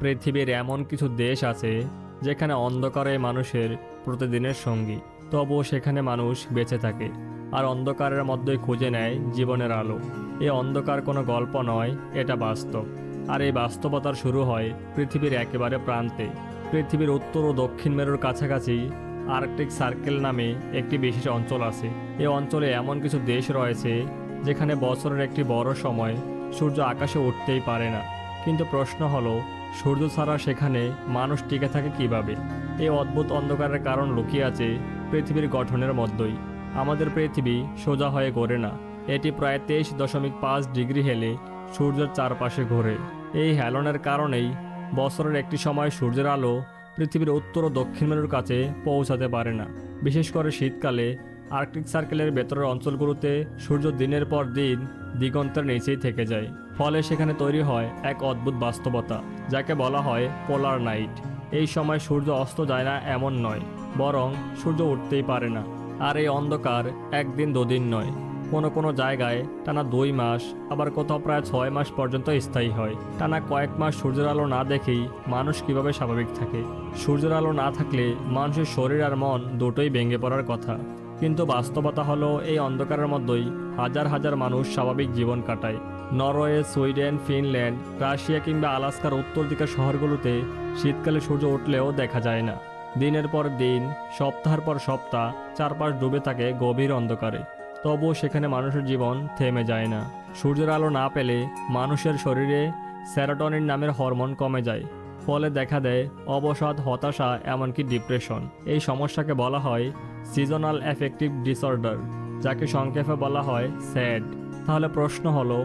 পৃথিবীর এমন কিছু দেশ আছে যেখানে অন্ধকারে মানুষের প্রতিদিনের সঙ্গী। তবুও সেখানে মানুষ বেঁচে থাকে আর অন্ধকারের মধ্যেই খুঁজে নেয় জীবনের আলো। এই অন্ধকার কোনো গল্প নয়, এটা বাস্তব। আর এই বাস্তবতার শুরু হয় পৃথিবীর একেবারে প্রান্তে। পৃথিবীর উত্তর ও দক্ষিণ মেরুর কাছাকাছি আর্কটিক সার্কেল নামে একটি বিশেষ অঞ্চল আছে। এই অঞ্চলে এমন কিছু দেশ রয়েছে যেখানে বছরের একটি বড় সময় সূর্য আকাশে উঠতেই পারে না। কিন্তু প্রশ্ন হলো সূর্য ছাড়া সেখানে মানুষ টিকে থাকে কীভাবে? এই অদ্ভুত অন্ধকারের কারণ লুকিয়ে আছে পৃথিবীর গঠনের মধ্যেই। আমাদের পৃথিবী সোজা হয়ে ঘোরে না। এটি প্রায় তেইশ দশমিক পাঁচ ডিগ্রি হেলে সূর্যের চারপাশে ঘোরে। এই হেলনের কারণেই বছরের একটি সময় সূর্যের আলো পৃথিবীর উত্তর ও দক্ষিণ মেরুর কাছে পৌঁছাতে পারে না। বিশেষ করে শীতকালে আর্কটিক সার্কেলের ভেতরের অঞ্চলগুলোতে সূর্য দিনের পর দিন দিগন্তের নিচেই থেকে যায়। ফলে সেখানে তৈরি হয় এক অদ্ভুত বাস্তবতা, যাকে বলা হয় পোলার নাইট। এই সময় সূর্য অস্ত যায় না এমন নয়, বরং সূর্য উঠতেই পারে না। আর এই অন্ধকার একদিন দুদিন নয়। কোনো কোনো জায়গায় টানা দুই মাস, আবার কোথাও প্রায় ছয় মাস পর্যন্ত স্থায়ী হয়। টানা কয়েক মাস সূর্যের আলো না দেখেই মানুষ কীভাবে স্বাভাবিক থাকে? সূর্যের আলো না থাকলে মানুষের শরীর আর মন দুটোই ভেঙে পড়ার কথা। কিন্তু বাস্তবতা হলো এই অন্ধকারের মধ্যেই হাজার হাজার মানুষ স্বাভাবিক জীবন কাটায়। নরওয়ে, সুইডেন, ফিনল্যান্ড, রাশিয়া কিংবা আলাস্কার উত্তর দিকের শহরগুলোতে শীতকালে সূর্য উঠলেও দেখা যায় না। দিনের পর দিন, সপ্তাহের পর সপ্তাহ চারপাশ ডুবে থাকে গভীর অন্ধকারে। তবুও সেখানে মানুষের জীবন থেমে যায় না। সূর্যের আলো না পেলে মানুষের শরীরে স্যারাটনিন নামের হরমোন কমে যায়। ফলে দেখা দেয় অবসাদ, হতাশা, এমনকি ডিপ্রেশন। এই সমস্যাকে বলা হয় সিজনাল অ্যাফেক্টিভ ডিসঅর্ডার যাকে সংক্ষেপে বলা হয় স্যাড। তাহলে প্রশ্ন হলো,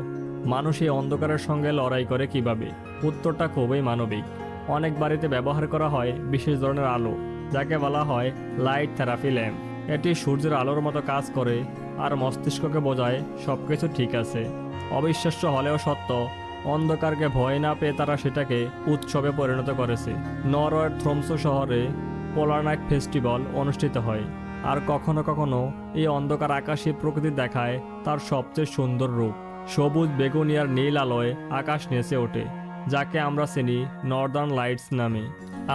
মানুষ এই অন্ধকারের সঙ্গে লড়াই করে কীভাবে? উত্তরটা খুবই মানবিক। অনেক বাড়িতে ব্যবহার করা হয় বিশেষ ধরনের আলো, যাকে বলা হয় লাইট থেরাপি ল্যাম্প এটি সূর্যের আলোর মতো কাজ করে আর মস্তিষ্ককে বোঝায় সব কিছু ঠিক আছে। অবিশ্বাস্য হলেও সত্য অন্ধকারকে ভয় না পেয়ে তারা সেটাকে উৎসবে পরিণত করেছে। নরওয়ের থ্রমসো শহরে পোলার নাইট ফেস্টিভ্যাল অনুষ্ঠিত হয়, আর কখনো কখনো এই অন্ধকার আকাশে প্রকৃতি দেখায় তার সবচেয়ে সুন্দর রূপ। সবুজ বেগুনি আর নীল আলোয় আকাশ নেচে ওঠে, যাকে আমরা চিনি নর্দার্ন লাইটস নামে।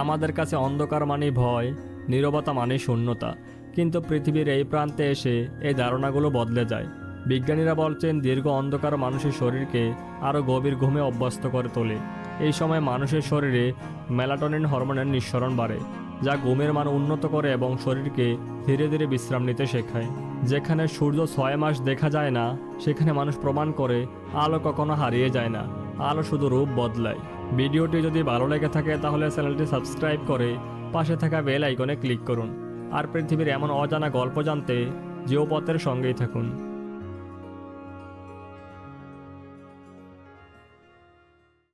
আমাদের কাছে অন্ধকার মানে ভয়, নীরবতা মানে শূন্যতা, কিন্তু পৃথিবীর এই প্রান্তে এসে এই ধারণাগুলো বদলে যায়। বিজ্ঞানীরা বলছেন, দীর্ঘ অন্ধকার মানুষের শরীরকে আরও গভীর ঘুমে অভ্যস্ত করে তোলে। এই সময় মানুষের শরীরে মেলাটোনিন হরমোনের নিঃসরণ বাড়ে, যা ঘুমের মান উন্নত করে এবং শরীরকে ধীরে ধীরে বিশ্রাম নিতে শেখায়। যেখানে সূর্য ছয় মাস দেখা যায় না, সেখানে মানুষ প্রমাণ করে আলো কখনো হারিয়ে যায় না, আলো শুধু রূপ বদলায়। ভিডিওটি যদি ভালো লেগে থাকে, তাহলে চ্যানেলটি সাবস্ক্রাইব করে পাশে থাকা বেল আইকনে ক্লিক করুন। আর পৃথিবীর এমন অজানা গল্প জানতে জিওপথের সঙ্গেই থাকুন।